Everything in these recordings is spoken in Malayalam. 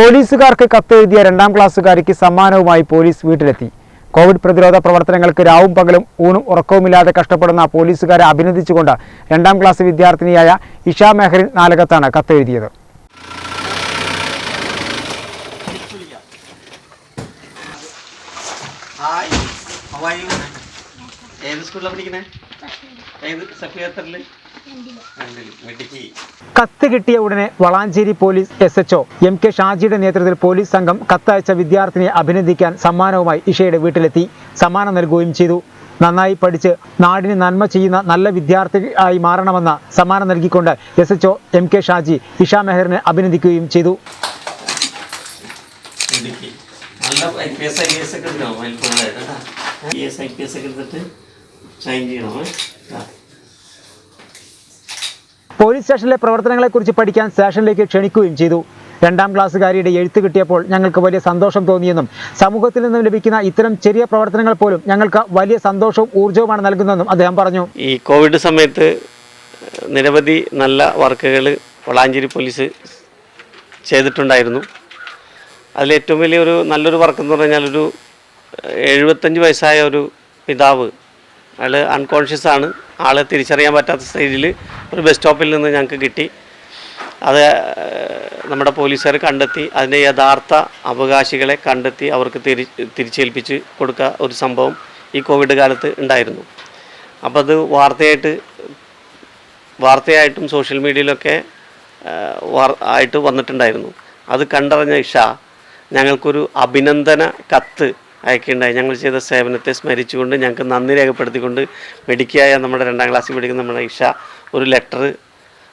പോലീസുകാർക്ക് കത്തെഴുതിയ രണ്ടാം ക്ലാസ്സുകാരിക്ക് സമ്മാനവുമായി പോലീസ് വീട്ടിലെത്തി. കോവിഡ് പ്രതിരോധ പ്രവർത്തനങ്ങൾക്ക് രാവും പകലും ഊണും ഉറക്കവുമില്ലാതെ കഷ്ടപ്പെടുന്ന പോലീസുകാരെ അഭിനന്ദിച്ചുകൊണ്ട് രണ്ടാം ക്ലാസ് വിദ്യാർത്ഥിനിയായ ഇഷ മെഹറിൻ നാലകത്താണ് കത്തെഴുതിയത്. ഏത് സ്കൂളിലാണ് പഠിക്കണേ? ഏത് സഫിയാത്തറിൽ മിടുക്കി കത്ത് കിട്ടിയ ഉടനെ Valanchery police S H O M K ഷാജിയുടെ നേതൃത്വത്തിൽ പോലീസ് സംഘം കത്തയച്ച വിദ്യാർത്ഥിനിയെ അഭിനന്ദിക്കാൻ സമ്മാനവുമായി ഇഷയുടെ വീട്ടിലെത്തി. സമ്മാനം നൽകുകയും ചെയ്തു. നന്നായി പഠിച്ച് നാടിന് നന്മ ചെയ്യുന്ന നല്ല വിദ്യാർത്ഥി ആയി മാറണമെന്ന സമ്മാനം നൽകിക്കൊണ്ട് S H O M K Shaji Isha മെഹറിനെ അഭിനന്ദിക്കുകയും ചെയ്തു. ഷൈൻ ചെയ്യണം. പോലീസ് സ്റ്റേഷനിലെ പ്രവർത്തനങ്ങളെക്കുറിച്ച് പഠിക്കാൻ സ്റ്റേഷനിലേക്ക് ക്ഷണിക്കുകയും ചെയ്തു. രണ്ടാം ക്ലാസ്സുകാരിയുടെ എഴുത്ത് കിട്ടിയപ്പോൾ ഞങ്ങൾക്ക് വലിയ സന്തോഷം തോന്നിയെന്നും സമൂഹത്തിൽ നിന്നും ലഭിക്കുന്ന ഇത്തരം ചെറിയ പ്രവർത്തനങ്ങൾ പോലും ഞങ്ങൾക്ക് വലിയ സന്തോഷവും ഊർജവുമാണ് നൽകുന്നതെന്നും അദ്ദേഹം പറഞ്ഞു. ഈ കോവിഡ് സമയത്ത് നിരവധി നല്ല വർക്കുകൾ വളാഞ്ചേരി പോലീസ് ചെയ്തിട്ടുണ്ടായിരുന്നു. അതിലേറ്റവും വലിയൊരു നല്ലൊരു വർക്ക് എന്ന് പറഞ്ഞാൽ ഒരു എഴുപത്തഞ്ച് വയസ്സായ ഒരു പിതാവ് അയാൾ അൺകോൺഷ്യസ് ആണ്. ആളെ തിരിച്ചറിയാൻ പറ്റാത്ത സ്റ്റേജിൽ ഒരു ബസ് സ്റ്റോപ്പിൽ നിന്ന് ഞങ്ങൾക്ക് കിട്ടി. അത് നമ്മുടെ പോലീസുകാർ കണ്ടെത്തി. അതിന്റെ യഥാർത്ഥ അവകാശികളെ കണ്ടെത്തി അവർക്ക് തിരി തിരിച്ചേൽപ്പിച്ച് കൊടുക്കുക ഒരു സംഭവം ഈ കോവിഡ് കാലത്ത് ഉണ്ടായിരുന്നു. അപ്പോൾ അത് വാർത്തയായിട്ട് വാർത്തയായിട്ടും സോഷ്യൽ മീഡിയയിലൊക്കെ ആയിട്ട് വന്നിട്ടുണ്ടായിരുന്നു. അത് കണ്ടറിഞ്ഞ ഇഷ ഞങ്ങൾക്കൊരു അഭിനന്ദന കത്ത് അയക്കുകയുണ്ടായി ഞങ്ങൾ ചെയ്ത സേവനത്തെ സ്മരിച്ചുകൊണ്ട് ഞങ്ങൾക്ക് നന്ദി രേഖപ്പെടുത്തിക്കൊണ്ട് മെഡിക്കായ നമ്മുടെ രണ്ടാം ക്ലാസ്സിൽ പഠിക്കുന്ന നമ്മുടെ ഇഷ ഒരു ലെറ്റർ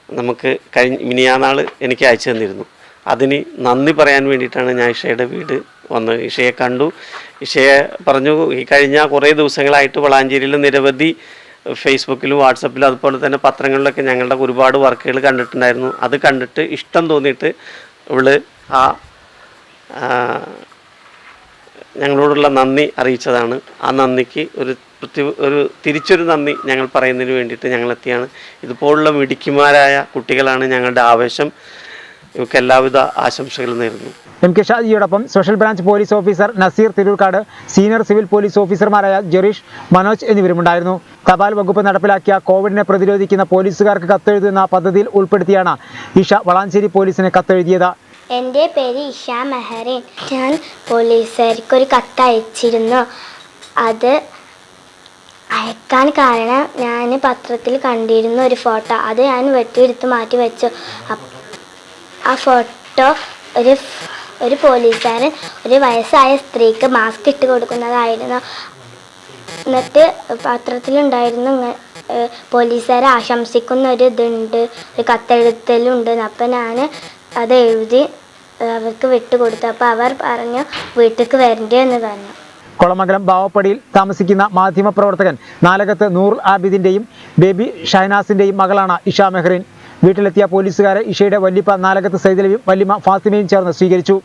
നമുക്ക് കഴിഞ്ഞ മിനിയാന്നാൾ എനിക്ക് അയച്ചു തന്നിരുന്നു. അതിന് നന്ദി പറയാൻ വേണ്ടിയിട്ടാണ് ഞാൻ ഇഷയുടെ വീട് വന്ന് ഇഷയെ കണ്ടു. ഇഷയെ പറഞ്ഞു ഈ കഴിഞ്ഞ കുറേ ദിവസങ്ങളായിട്ട് വളാഞ്ചേരിയിൽ നിരവധി ഫേസ്ബുക്കിലും വാട്സപ്പിലും അതുപോലെ തന്നെ പത്രങ്ങളിലൊക്കെ ഞങ്ങളുടെ ഒരുപാട് വർക്കുകൾ കണ്ടിട്ടുണ്ടായിരുന്നു. അത് കണ്ടിട്ട് ഇഷ്ടം തോന്നിയിട്ട് ഇവൾ ആ, ഞങ്ങളോടുള്ള നന്ദി അറിയിച്ചതാണ്. ആ നന്ദിക്ക് ഒരു ഒരു തിരിച്ചൊരു നന്ദി ഞങ്ങൾ പറയുന്നതിന് വേണ്ടിയിട്ട് ഞങ്ങൾ എത്തിയാണ് ഇതുപോലുള്ള മിടുക്കിമാരായ കുട്ടികളാണ് ഞങ്ങളുടെ ആവേശം. ഇവർക്ക് എല്ലാവിധ ആശംസകളും നേരുന്നു. M K ഷാജിയോടൊപ്പം special branch police officer Naseer Tirurkkad senior civil police ഓഫീസർമാരായ ജെറീഷ് മനോജ് എന്നിവരുമുണ്ടായിരുന്നു. തപാൽ വകുപ്പ് നടപ്പിലാക്കിയ കോവിഡിനെ പ്രതിരോധിക്കുന്ന പോലീസുകാർക്ക് കത്തെഴുതുന്ന പദ്ധതിയിൽ ഉൾപ്പെടുത്തിയാണ് ഇഷ വളാഞ്ചേരി പോലീസിന് കത്തെഴുതിയത്. എന്റെ പേര് ഇഷ മെഹറിൻ. ഞാൻ പോലീസുകാർക്ക് ഒരു കത്ത് അയച്ചിരുന്നു അത് അയക്കാൻ കാരണം ഞാൻ പത്രത്തിൽ കണ്ടിരുന്ന ഒരു ഫോട്ടോ. അത് ഞാൻ വെട്ടിയെടുത്ത് മാറ്റി വെച്ചു. ആ ഫോട്ടോ ഒരു ഒരു പോലീസുകാരൻ ഒരു വയസ്സായ സ്ത്രീക്ക് മാസ്ക് ഇട്ട് കൊടുക്കുന്നതായിരുന്നു. എന്നിട്ട് പത്രത്തിലുണ്ടായിരുന്നു പോലീസുകാരെ ആശംസിക്കുന്ന ഒരു ഇതുണ്ട് ഒരു കത്തെഴുത്തലുണ്ട്. അപ്പം ഞാൻ അത് എഴുതി ഏഹ് അവർക്ക് വിട്ടുകൊടുത്തു. അപ്പോൾ അവർ പറഞ്ഞു വീട്ടിലേക്ക് വരണ്ടേ എന്ന് പറഞ്ഞു. കൊളമംഗലം ബാവപ്പടിയിൽ താമസിക്കുന്ന മാധ്യമപ്രവർത്തകൻ നാലകത്ത് നൂർ ആബിദിന്റെയും ബേബി ഷഹനാസിന്റെയും മകളാണ് ഇഷ മെഹ്റിൻ. വീട്ടിലെത്തിയ പോലീസുകാരെ ഇഷയുടെ വല്യപ്പ നാലകത്ത് സൈതലവിയും വല്ലിമ ഫാത്തിമയും ചേർന്ന് സ്വീകരിച്ചു.